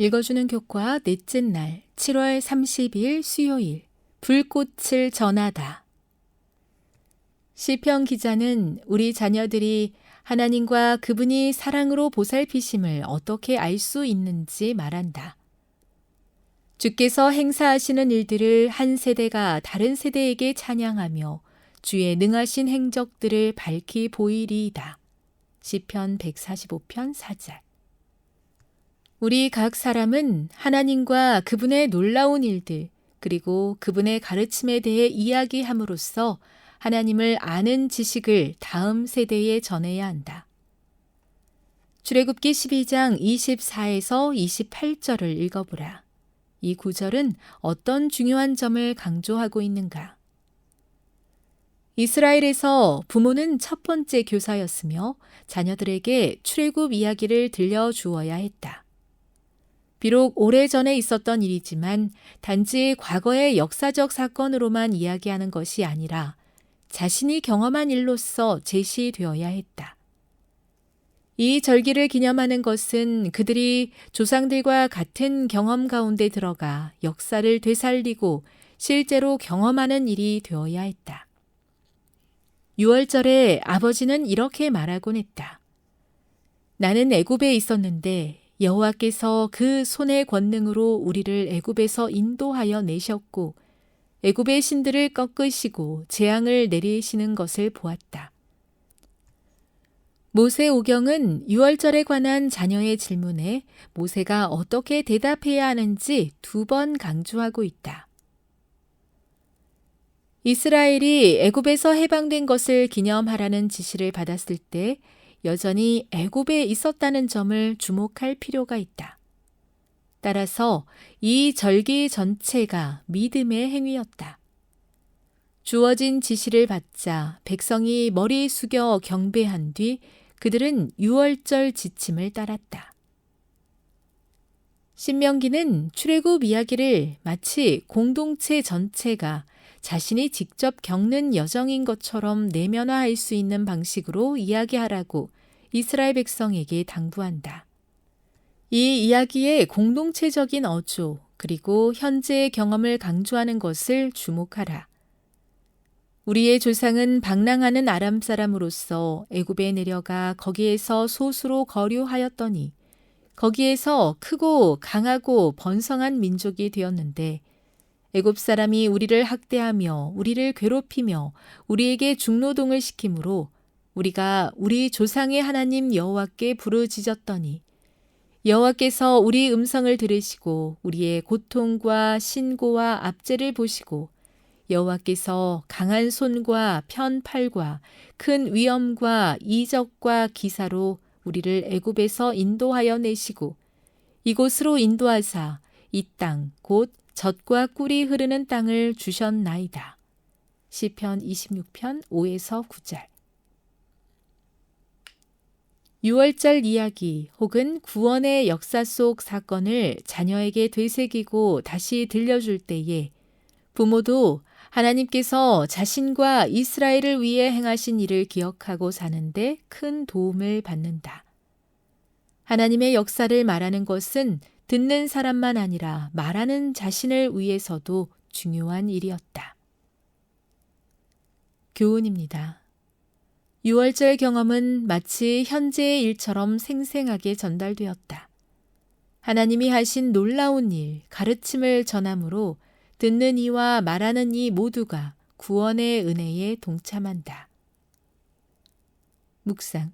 읽어주는 교과 넷째 날 7월 30일 수요일 불꽃을 전하다. 시편 기자는 우리 자녀들이 하나님과 그분이 사랑으로 보살피심을 어떻게 알 수 있는지 말한다. 주께서 행사하시는 일들을 한 세대가 다른 세대에게 찬양하며 주의 능하신 행적들을 밝히 보이리이다. 시편 145편 4절. 우리 각 사람은 하나님과 그분의 놀라운 일들, 그리고 그분의 가르침에 대해 이야기함으로써 하나님을 아는 지식을 다음 세대에 전해야 한다. 출애굽기 12장 24에서 28절을 읽어보라. 이 구절은 어떤 중요한 점을 강조하고 있는가? 이스라엘에서 부모는 첫 번째 교사였으며 자녀들에게 출애굽 이야기를 들려 주어야 했다. 비록 오래전에 있었던 일이지만 단지 과거의 역사적 사건으로만 이야기하는 것이 아니라 자신이 경험한 일로서 제시되어야 했다. 이 절기를 기념하는 것은 그들이 조상들과 같은 경험 가운데 들어가 역사를 되살리고 실제로 경험하는 일이 되어야 했다. 6월절에 아버지는 이렇게 말하곤 했다. 나는 애굽에 있었는데 여호와께서 그 손의 권능으로 우리를 애굽에서 인도하여 내셨고 애굽의 신들을 꺾으시고 재앙을 내리시는 것을 보았다. 모세 오경은 6월절에 관한 자녀의 질문에 모세가 어떻게 대답해야 하는지 두 번 강조하고 있다. 이스라엘이 애굽에서 해방된 것을 기념하라는 지시를 받았을 때 여전히 애굽에 있었다는 점을 주목할 필요가 있다. 따라서 이 절기 전체가 믿음의 행위였다. 주어진 지시를 받자 백성이 머리 숙여 경배한 뒤 그들은 유월절 지침을 따랐다. 신명기는 출애굽 이야기를 마치 공동체 전체가 자신이 직접 겪는 여정인 것처럼 내면화할 수 있는 방식으로 이야기하라고 이스라엘 백성에게 당부한다. 이 이야기의 공동체적인 어조, 그리고 현재의 경험을 강조하는 것을 주목하라. 우리의 조상은 방랑하는 아람 사람으로서 애굽에 내려가 거기에서 소수로 거류하였더니 거기에서 크고 강하고 번성한 민족이 되었는데 애굽 사람이 우리를 학대하며 우리를 괴롭히며 우리에게 중노동을 시키므로 우리가 우리 조상의 하나님 여호와께 부르짖었더니 여호와께서 우리 음성을 들으시고 우리의 고통과 신고와 압제를 보시고 여호와께서 강한 손과 편팔과 큰 위엄과 이적과 기사로 우리를 애굽에서 인도하여 내시고 이곳으로 인도하사 이 땅 곧 젖과 꿀이 흐르는 땅을 주셨나이다. 시편 26편 5에서 9절 6월절 이야기 혹은 구원의 역사 속 사건을 자녀에게 되새기고 다시 들려줄 때에 부모도 하나님께서 자신과 이스라엘을 위해 행하신 일을 기억하고 사는데 큰 도움을 받는다. 하나님의 역사를 말하는 것은 듣는 사람만 아니라 말하는 자신을 위해서도 중요한 일이었다. 교훈입니다. 6월절 경험은 마치 현재의 일처럼 생생하게 전달되었다. 하나님이 하신 놀라운 일, 가르침을 전함으로 듣는 이와 말하는 이 모두가 구원의 은혜에 동참한다. 묵상.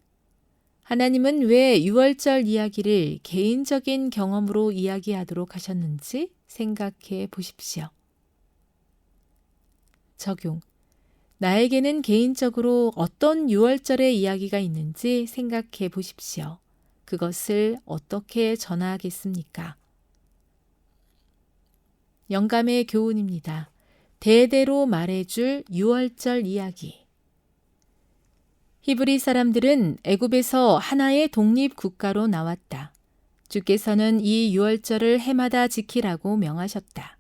하나님은 왜 6월절 이야기를 개인적인 경험으로 이야기하도록 하셨는지 생각해 보십시오. 적용. 나에게는 개인적으로 어떤 6월절의 이야기가 있는지 생각해 보십시오. 그것을 어떻게 전하겠습니까? 영감의 교훈입니다. 대대로 말해줄 6월절 이야기. 히브리 사람들은 애굽에서 하나의 독립 국가로 나왔다. 주께서는 이 6월절을 해마다 지키라고 명하셨다.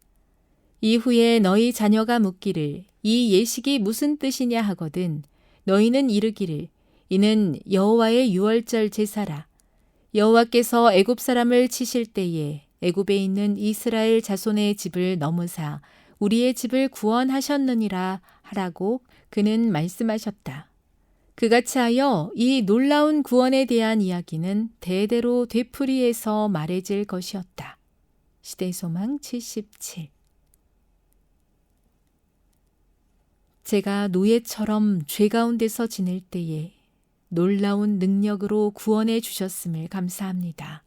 이후에 너희 자녀가 묻기를 이 예식이 무슨 뜻이냐 하거든 너희는 이르기를 이는 여호와의 유월절 제사라 여호와께서 애굽 사람을 치실 때에 애굽에 있는 이스라엘 자손의 집을 넘으사 우리의 집을 구원하셨느니라 하라고 그는 말씀하셨다. 그같이 하여 이 놀라운 구원에 대한 이야기는 대대로 되풀이해서 말해질 것이었다. 시대 소망 77 제가 노예처럼 죄 가운데서 지낼 때에 놀라운 능력으로 구원해 주셨음을 감사합니다.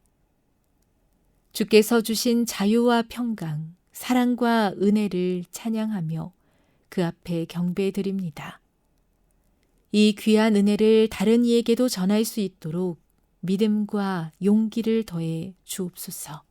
주께서 주신 자유와 평강, 사랑과 은혜를 찬양하며 그 앞에 경배드립니다. 이 귀한 은혜를 다른 이에게도 전할 수 있도록 믿음과 용기를 더해 주옵소서.